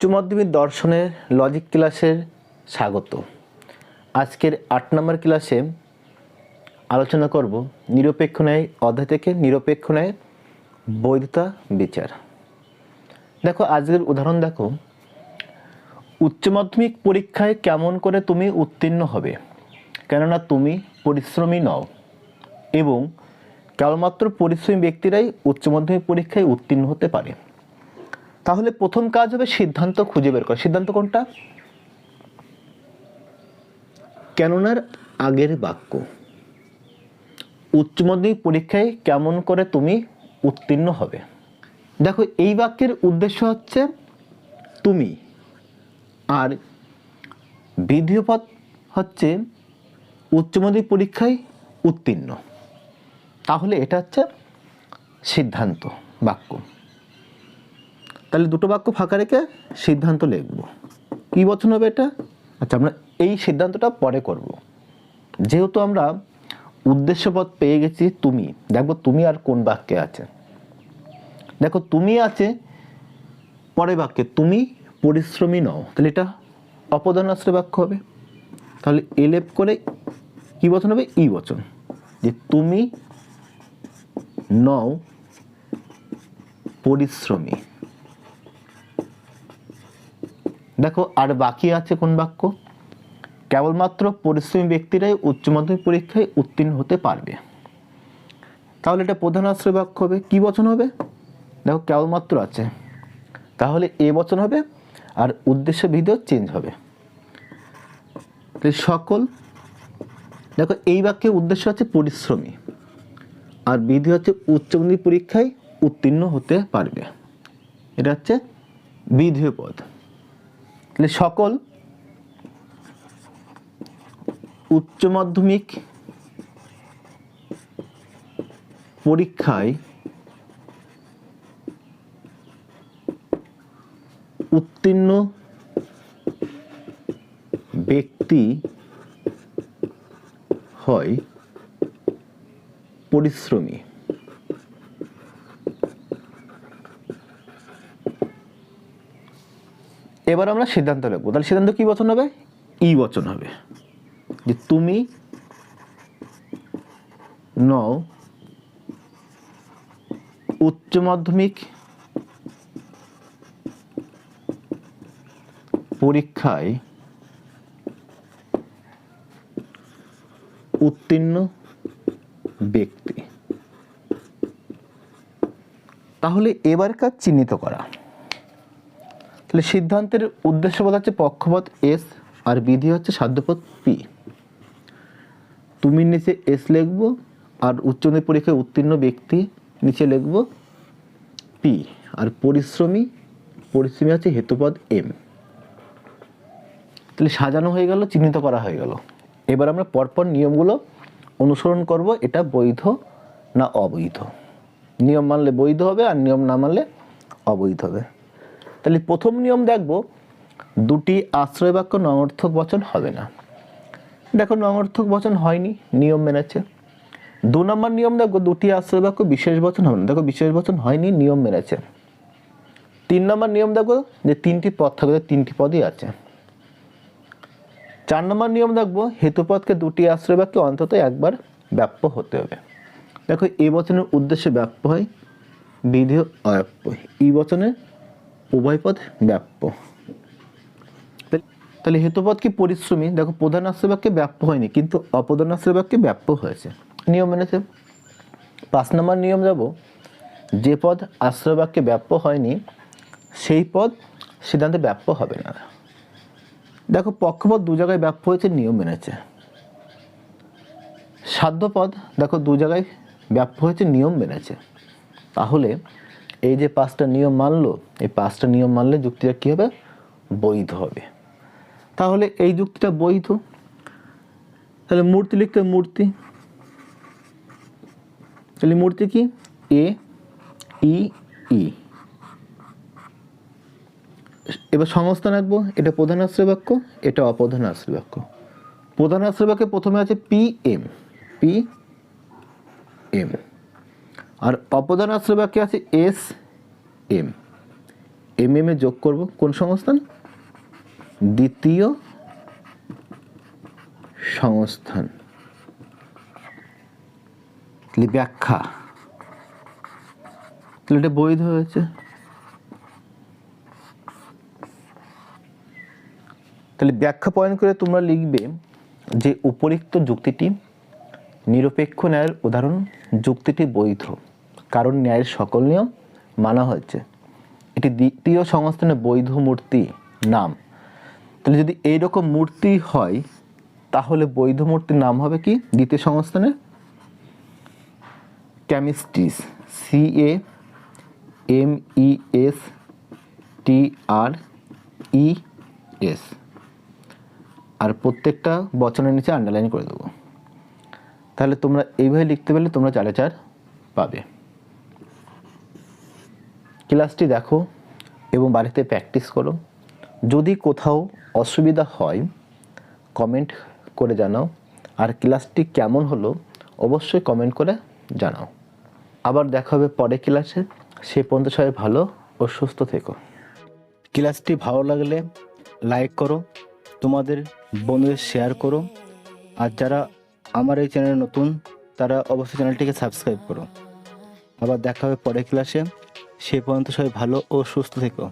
উচ্চ মাধ্যমিক দর্শনের লজিক ক্লাসের স্বাগত। আজকের আট নম্বর ক্লাসে আলোচনা করব নিরপেক্ষ ন্যায় অধ্যায় থেকে নিরপেক্ষ ন্যায়, বৈধতা, বিচার। দেখো, আজকের উদাহরণ দেখো। উচ্চ মাধ্যমিক পরীক্ষায় কেমন করে তুমি উত্তীর্ণ হবে? কেননা তুমি পরিশ্রমী নও। এবং কেবলমাত্র পরিশ্রমী ব্যক্তিরাই উচ্চ মাধ্যমিক পরীক্ষায় উত্তীর্ণ হতে পারে। তাহলে প্রথম কাজ হবে সিদ্ধান্ত খুঁজে বের করা। সিদ্ধান্ত কোনটা? কেননার আগের বাক্য, উচ্চ মাধ্যমিক পরীক্ষায় কেমন করে তুমি উত্তীর্ণ হবে। দেখো, এই বাক্যের উদ্দেশ্য হচ্ছে তুমি, আর বিধিপদ হচ্ছে উচ্চ মাধ্যমিক পরীক্ষায় উত্তীর্ণ। তাহলে এটা হচ্ছে সিদ্ধান্ত, বাক্য। তাহলে দুটো বাক্য ফাঁকা রেখে সিদ্ধান্ত লিখব। কী বচন হবে এটা? আচ্ছা আমরা এই সিদ্ধান্তটা পরে করব। যেহেতু আমরা উদ্দেশ্যপদ পেয়ে গেছি তুমি দেখব তুমি আর কোন বাক্যে আছে। দেখো তুমি আছে পরের বাক্যে তুমি পরিশ্রমী নও। তাহলে এটা অপদান আশ্রয় বাক্য হবে। তাহলে এলেপ করে কি বচন হবে? ই বচন। যে তুমি নও, পরিশ্রমী। দেখো, আর বাকি আছে কোন বাক্য? কেবলমাত্র পরিশ্রমী ব্যক্তিরাই উচ্চ মাধ্যমিক পরীক্ষায় উত্তীর্ণ হতে পারবে। তাহলে এটা প্রধান আশ্রয় বাক্য হবে। কি বচন হবে? দেখো, কেবলমাত্র আছে। তাহলে এ বচন হবে, আর উদ্দেশ্য বিধিও চেঞ্জ হবে। সকল, দেখো, এই বাক্যের উদ্দেশ্য হচ্ছে পরিশ্রমী, আর বিধি হচ্ছে উচ্চ মাধ্যমিক পরীক্ষায় উত্তীর্ণ হতে পারবে। এটা হচ্ছে বিধেয় পদ। তাহলে সকল উচ্চ মাধ্যমিক পরীক্ষায় উত্তীর্ণ ব্যক্তি হয় পরিশ্রমী। এবার আমরা সিদ্ধান্ত লিখব তাহলে সিদ্ধান্ত কি বচন হবে? ই বচন হবে। যে তুমি নও উচ্চ মাধ্যমিক পরীক্ষায় উত্তীর্ণ ব্যক্তি। তাহলে এবার কাজ চিহ্নিত করা। তাহলে সিদ্ধান্তের উদ্দেশ্য বলা হচ্ছে পক্ষপথ এস, আর বিধি হচ্ছে সাধ্যপথ পি। তুমি নিচে এস লিখব, আর উচ্চ মাধ্যমিক পরীক্ষায় উত্তীর্ণ ব্যক্তি নিচে লিখব পি আর পরিশ্রমী পরিশ্রমী হচ্ছে হেতুপদ এম। তাহলে সাজানো হয়ে গেল, চিহ্নিত করা হয়ে গেল। এবার আমরা পরপর নিয়মগুলো অনুসরণ করব, এটা বৈধ না অবৈধ। নিয়ম মানলে বৈধ হবে, আর নিয়ম না মানলে অবৈধ হবে। তাহলে প্রথম নিয়ম দেখব, দুটি আশ্রয় বাক্য নঙর্থক বচন হবে না। দেখো নঙর্থক বচন হয়নি, নিয়ম মেনেছে। দু নম্বর নিয়ম দেখব, দুটি আশ্রয় বাক্য বিশেষ বচন হবে না। দেখো, বিশেষ বচন হয়নি, নিয়ম মেনেছে। তিন নম্বর নিয়ম দেখব, যে তিনটি পদ থাকবে তিনটি পদই আছে। চার নম্বর নিয়ম দেখব, হেতুপদকে দুটি আশ্রয় বাক্যে অন্তত একবার ব্যাপ্য হতে হবে। দেখো এই বচনের উদ্দেশ্যে ব্যাপ্য হয়, বিধেয় অব্যাপ্য এই বচনে উভয় পদ ব্যাপ্য। তাহলে হেতুপদ কি পরিশ্রমী? দেখো, প্রধান আশ্রয় বাক্যে ব্যাপ্য হয়নি, কিন্তু অপ্রধান আশ্রয় বাক্যে ব্যাপ্য হয়েছে। নিয়ম মেনেছে পাঁচ নম্বর নিয়ম যাব। যে পদ আশ্রয় বাক্যে ব্যাপ্য হয়নি, সেই পদ সিদ্ধান্তে ব্যাপ্য হবে না। দেখো পক্ষপদ দু জায়গায় ব্যাপ্য হয়েছে, নিয়ম মেনেছে সাধ্যপদ, দেখো, দু জায়গায় ব্যাপ্য হয়েছে, নিয়ম মেনেছে তাহলে এই যে পাঁচটা নিয়ম মানলো, এই পাঁচটা নিয়ম মানলে যুক্তিটা কী হবে? বৈধ হবে। তাহলে এই যুক্তিটা বৈধ? তাহলে মূর্তি লিখতে মূর্তি। তাহলে মূর্তি কি? এ, ই ই। এবার সংস্থান রাখব। এটা প্রধান আশ্রয় বাক্য, এটা অপ্রধান আশ্রয় বাক্য। প্রধান আশ্রয় বাক্যে প্রথমে আছে পি এম পি এম। আর অপদান আশ্রয় বাক্যে আছে এস, এম। এম এম এ যোগ করব কোন সংস্থান? দ্বিতীয় সংস্থান। ব্যাখ্যা। তাহলে এটা বৈধ হয়েছে। তাহলে ব্যাখ্যা পয়েন্ট করে তোমরা লিখবে যে উপরিক্ত যুক্তিটি নিরপেক্ষ ন্যায়ের উদাহরণ, যুক্তিটি বৈধ। কারণ ন্যায়ের সকল নিয়ম মানা হয়েছে। এটি দ্বিতীয় সংস্থানে বৈধ মূর্তি নাম। তাহলে যদি এইরকম মূর্তি হয়, তাহলে বৈধ মূর্তির নাম হবে কি? দ্বিতীয় সংস্থানে camestres C A M E S T R E S আর প্রত্যেকটা বচনের নিচে আন্ডারলাইন করে দেবো। তাহলে তোমরা এইভাবে লিখতে পারলে তোমরা চারে চার পাবে। ক্লাসটি দেখো এবং বাড়িতে প্র্যাকটিস করো। যদি কোথাও অসুবিধা হয় কমেন্ট করে জানাও। আর ক্লাসটি কেমন হলো, অবশ্যই কমেন্ট করে জানাও। আবার দেখা হবে পরে ক্লাসে। সে পর্যন্ত সবাই ভালো ও সুস্থ থেকো। ক্লাসটি ভালো লাগলে লাইক করো, তোমাদের বন্ধুদের শেয়ার করো। আর যারা আমার এই চ্যানেলে নতুন, তারা অবশ্যই চ্যানেলটিকে সাবস্ক্রাইব করো। আবার দেখা হবে পরের ক্লাসে। সে পর্যন্ত সবাই ভালো ও সুস্থ থেকো।